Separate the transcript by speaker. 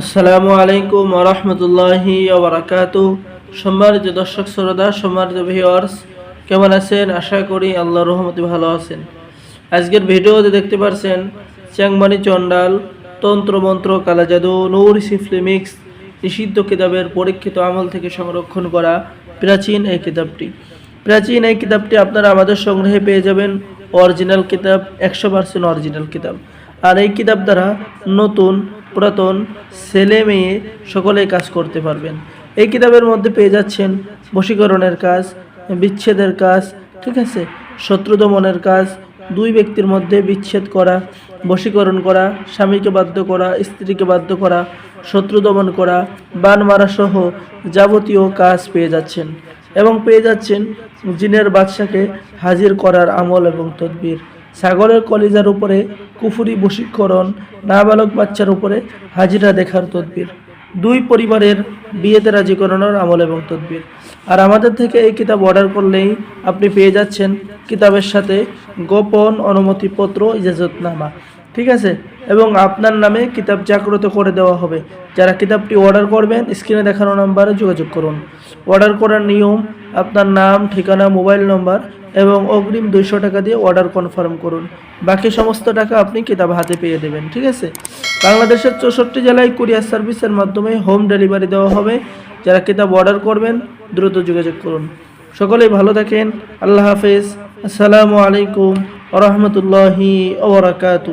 Speaker 1: আসসালামু আলাইকুম রহমতুল্লাহি ওবরাকাত সম্মানিত দর্শক শ্রোতা, সম্মানিত ভিওয়ার্স কেমন আছেন? আশা করি আল্লাহ রহমতে ভালো আছেন। আজকের ভিডিওতে দেখতে পারছেন চ্যাংমানি চন্ডাল তন্ত্রমন্ত্র কালাজাদু, নৌর সিফলিমিক্স নিষিদ্ধ কিতাবের পরীক্ষিত আমল থেকে সংরক্ষণ করা প্রাচীন এই কিতাবটি। প্রাচীন এই কিতাবটি আপনারা আমাদের সংগ্রহে পেয়ে যাবেন অরিজিনাল কিতাব, একশো পার্সেন্ট অরিজিনাল কিতাব। আর এই কিতাব দ্বারা নতুন পুরাতন ছেলে মেয়ে সকলেই কাজ করতে পারবেন। এই কিতাবের মধ্যে পেয়ে যাচ্ছেন বশীকরণের কাজ, বিচ্ছেদের কাজ, ঠিক আছে? শত্রু দমনের কাজ, দুই ব্যক্তির মধ্যে বিচ্ছেদ করা, বশীকরণ করা, স্বামীকে বাধ্য করা, স্ত্রীকে বাধ্য করা শত্রু দমন করা, বান মারা সহ যাবতীয় কাজ পেয়ে যাচ্ছেন। এবং পেয়ে যাচ্ছেন জিনের বাদশাকে হাজির করার আমল এবং তদবির। ছাগলের কলিজার উপরে কুফুরি বশীকরণ নাবালক বাচ্চার উপরে হাজিরা দেখার তদবির, দুই পরিবারের বিয়েতে রাজি করানোর আমল এবং তদবির। আর আমাদের থেকে এই কিতাব অর্ডার করলেই আপনি পেয়ে যাচ্ছেন কিতাবের সাথে গোপন অনুমতিপত্র, ইজাজতনামা। ঠিক আছে? এবং আপনার নামে কিতাব জাগ্রত করে দেওয়া হবে। যারা কিতাবটি অর্ডার করবেন, স্ক্রিনে দেখানো নাম্বারে যোগাযোগ করুন। অর্ডার করার নিয়ম আপনার নাম, ঠিকানা, মোবাইল নম্বর এবং অগ্রিম দুইশো টাকা দিয়ে অর্ডার কনফার্ম করুন। বাকি সমস্ত টাকা আপনি কিতাব হাতে পেয়ে দেবেন, ঠিক আছে? বাংলাদেশের চৌষট্টি জেলায় কুরিয়ার সার্ভিসের মাধ্যমে হোম ডেলিভারি দেওয়া হবে। যারা কিতাব অর্ডার করবেন, দ্রুত যোগাযোগ করুন। সকলেই ভালো থাকেন। আল্লাহ হাফেজ। আসসালামু আলাইকুম রহমতুল্লাহি ওবরাকাতু